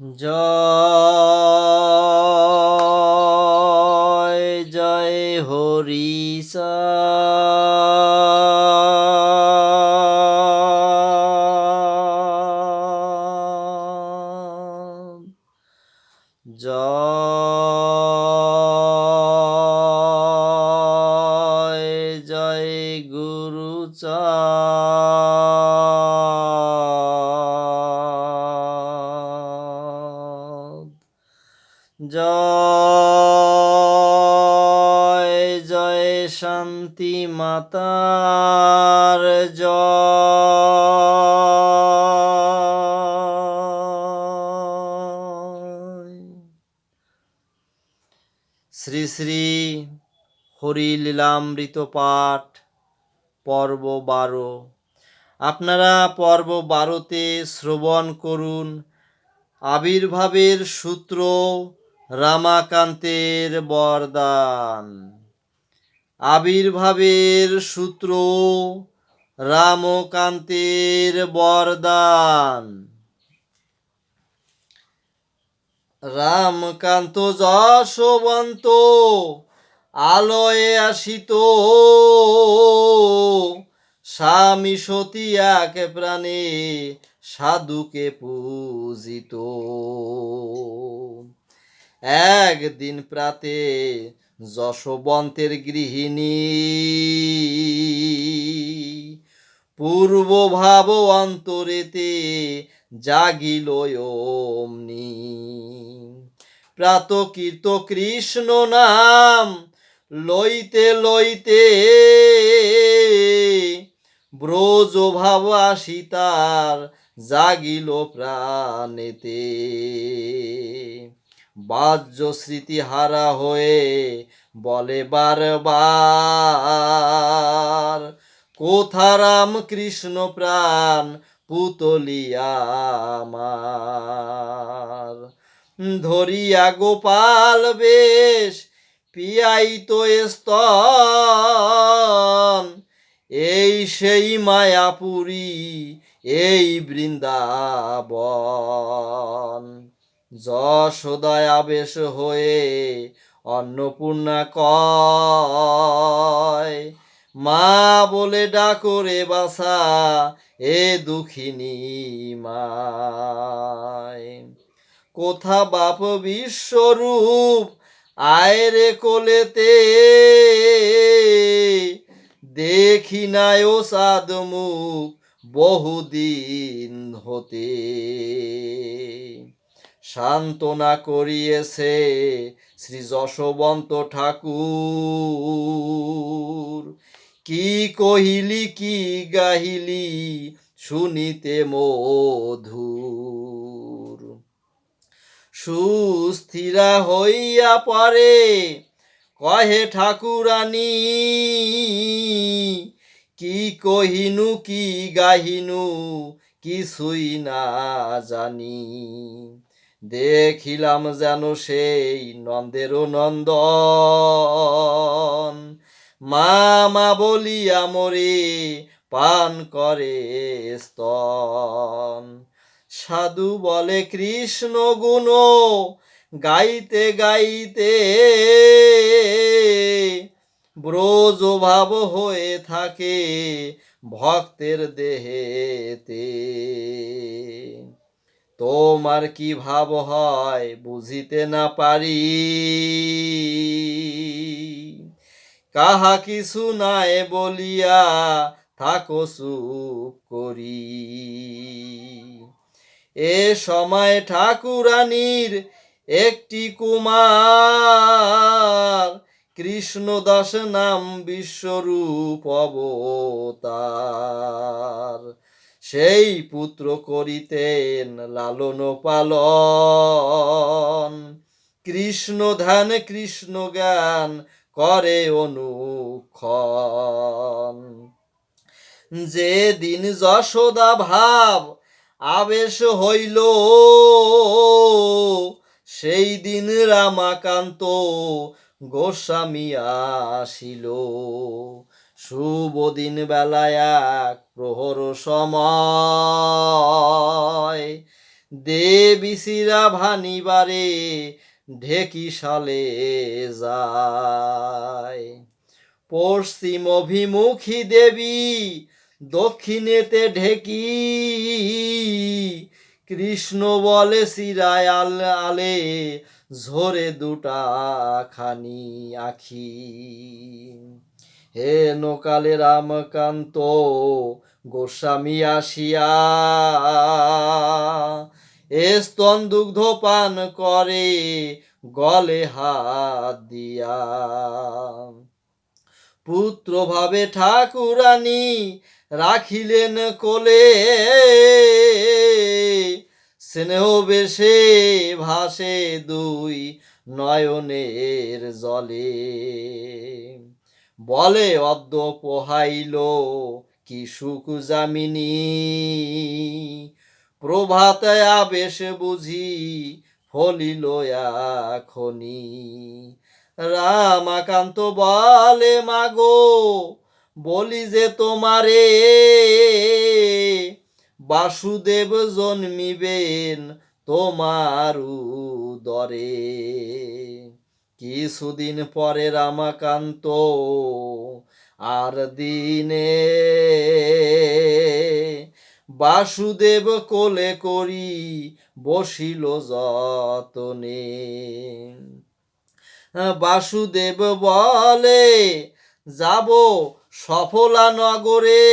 জয় মাতার জয় শ্রী শ্রী হরিলীলামৃত পাঠ, পর্ব বারো। আপনারা পর্ব বারোতে শ্রবণ করুন। আবির্ভাবের সূত্র রামাকান্তের বরদান। আবির্ভাবের সূত্র রামকান্তের বরদান। রামকান্ত যশবন্ত আলয়ে আসিত। স্বামী সতী এক প্রাণে সাধুকে পূজিত। একদিন প্রাতে যশবন্তের গৃহিণী। পূর্ব ভাব অন্তরেতে জাগিল অমনি। প্রাতকীর্ত কৃষ্ণ নাম লইতে লইতে ব্রজ ভাব আসি তার জাগিল প্রাণেতে। বাহ্য স্মৃতি হারা হয়ে বলে বারবার কোথা রাম কৃষ্ণ প্রাণ পুতলিয়া ধরিয়া গোপাল বেশ পিয়াইত স্তন, এই সেই মায়াপুরী, এই বৃন্দাবন। যশোদায় আবেশ হয়ে অন্নপূর্ণা কয়, মা বলে ডাকরে বাসা এ দুঃখিনী মায়। কোথা বাপ বিশ্বরূপ, আয় রে কোলেতে। দেখি নাই ও সাদ মুখ বহুদিন হতে। সান্ত্বনা করিয়েছে শ্রী যশবন্ত ঠাকুর। কি কহিলি, কি গাহিলি শুনিতে মধুর। সুস্থিরা হইয়া পারে, কহে ঠাকুরানী, কি কহিনু, কি গাহিনু, কিছুই না জানি। দেখিলাম যেন সেই নন্দের নন্দন। মামা বলিয়া মরে পান করে স্তন। সাধু বলে, কৃষ্ণ গুণ গাইতে গাইতে ব্রজ ভাব হয়ে থাকে ভক্তের দেহেতে। তোমার কি ভাব হয় বুঝিতে না পারি। কাহা কিছু নাই বলিয়া থাকো চুপ করি। এ সময় ঠাকুরানীর একটি কুমার কৃষ্ণদাস নাম বিশ্বরূপ অবতার। সেই পুত্র করিতেন লালন পালন। কৃষ্ণ ধ্যান কৃষ্ণ জ্ঞান করে অনুক্ষণ। যে দিন যশোদা ভাব আবেশ হইল সেই দিন রামাকান্ত গোস্বামী আসিল। শুভ দিন বেলায় এক প্রহর সময়। দেবী দেবিসিরা ভানিবারে ঢেকি সালে যায়। পশ্চিম অভিমুখী দেবী দক্ষিণেতে ঢেকি। কৃষ্ণ বলে সিরায় আল আলে ঝরে দুটা খানি আখি। হে নকালে রামকান্ত, গোস্বামী আসিয়া। এ স্তন দুগ্ধ পান করে, গলে হাত দিয়া। পুত্র ভাবে ঠাকুরানী রাখিলেন কোলে। স্নেহ বেশে ভাসে দুই নয়নের জলে। বলে অদ্য পোহাইল কি সুখ যামিনী? প্রভাতে আবেশ বুঝি ফলিল এখনি। রামাকান্ত বলে, মাগো, বলি যে তোমারে, বাসুদেব জন্মিবেন তোমার দরে। কিছুদিন পরে রামাকান্ত, আর দিনে বাসুদেব কোলে করি বসিল যতনে। বাসুদেব বলে, যাব সফলা নগরে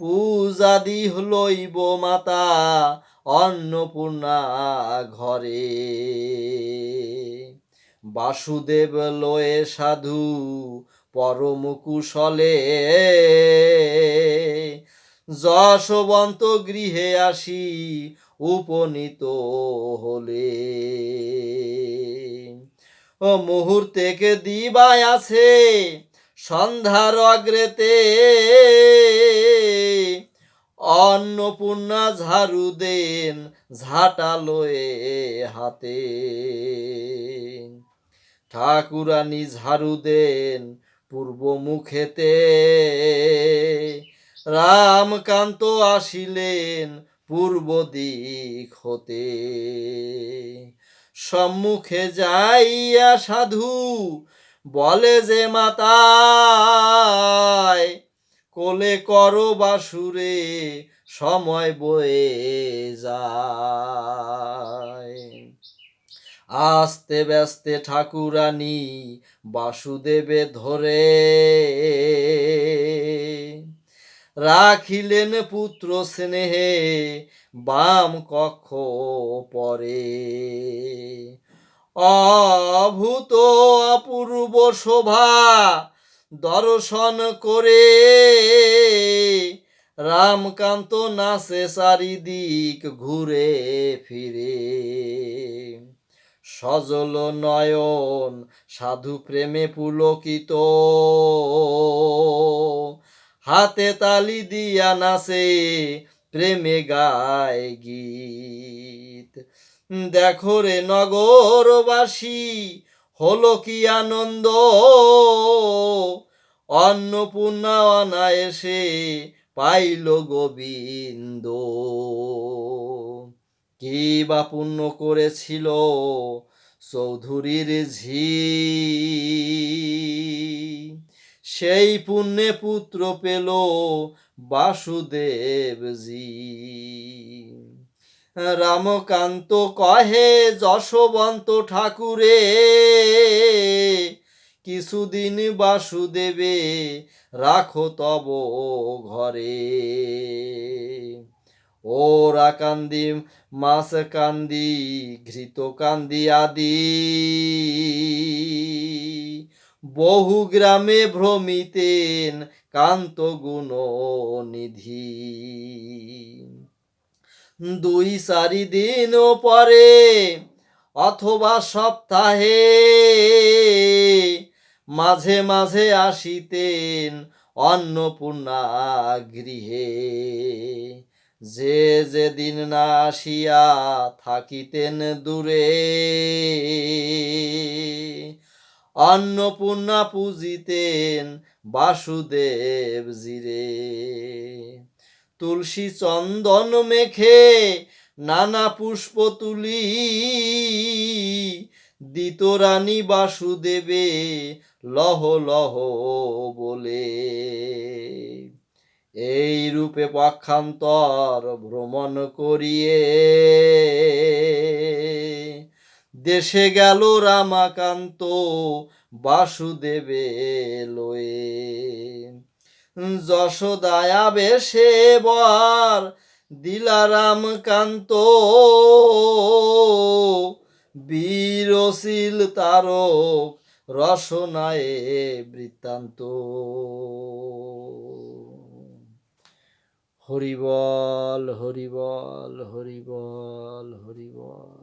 পূজা দি লইব মাতা অন্নপূর্ণা ঘরে। বাসুদেব লয়ে সাধু পরম কুশলে যশবন্ত গৃহে আসি উপনীত হলে। ও মুহূর্তেকে দিবায় আছে সন্ধ্যার অগ্রেতে। অন্নপূর্ণা ঝাড়ু দেন ঝাঁটা লয়ে হাতে। ঠাকুরানী ঝাড়ু দেন পূর্ব মুখেতে। রামকান্ত আসিলেন পূর্ব দিক হতে। সম্মুখে যাইয়া সাধু বলে যে মাতায় কোলে করো বাসুরে, সময় বয়ে যায়। আস্তে ব্যস্তে ঠাকুরানী বাসুদেবে ধরে। রাখিলেন পুত্র স্নেহে, বাম কক্ষ পরে। অভূত অপূর্ব শোভা দর্শন করে। রামকান্ত নাচে চারিদিক ঘুরে ফিরে। সজল নয়ন, সাধু প্রেমে পুলকিত। হাতে তালি দিয়া নাচে প্রেমে গায় গীত। দেখো রে নগরবাসী, হলো কি আনন্দ? অন্নপূর্ণা অনায়াসে পাইল গোবিন্দ। কি বা পুণ্য করেছিল চৌধুরীর ঝি? সেই পুণ্যে পুত্র পেল বাসুদেবজি। রামকান্ত কহে, যশবন্ত ঠাকুরে কিছুদিন বাসুদেবে রাখো তব ঘরে। ওরা কান্দি, মাছ কান্দি, ঘৃত কান্দি আদি। বহু গ্রামে ভ্রমিতেন কান্ত গুণ নিধি। দুই চারি দিন পরে অথবা সপ্তাহে মাঝে মাঝে আসিতেন অন্নপূর্ণা গৃহে। যে যেদিন না আসিয়া থাকিতেন দূরে। অন্নপূর্ণা পূজিতেন বাসুদেব জিরে। তুলসী চন্দন মেখে নানা পুষ্প তুলি। দিত রানী বাসুদেবে লহ লহ বলে। এই রূপে পক্ষান্তর ভ্রমণ করিয়ে দেশে গেল রামাকান্ত বাসুদেবে লয়ে। যশোদায়া বেশে বর দিলারাম কান্ত বীরশীল তারক রসনায়ে বৃত্তান্ত। হরিবল হরিবল হরিবল হরিবল।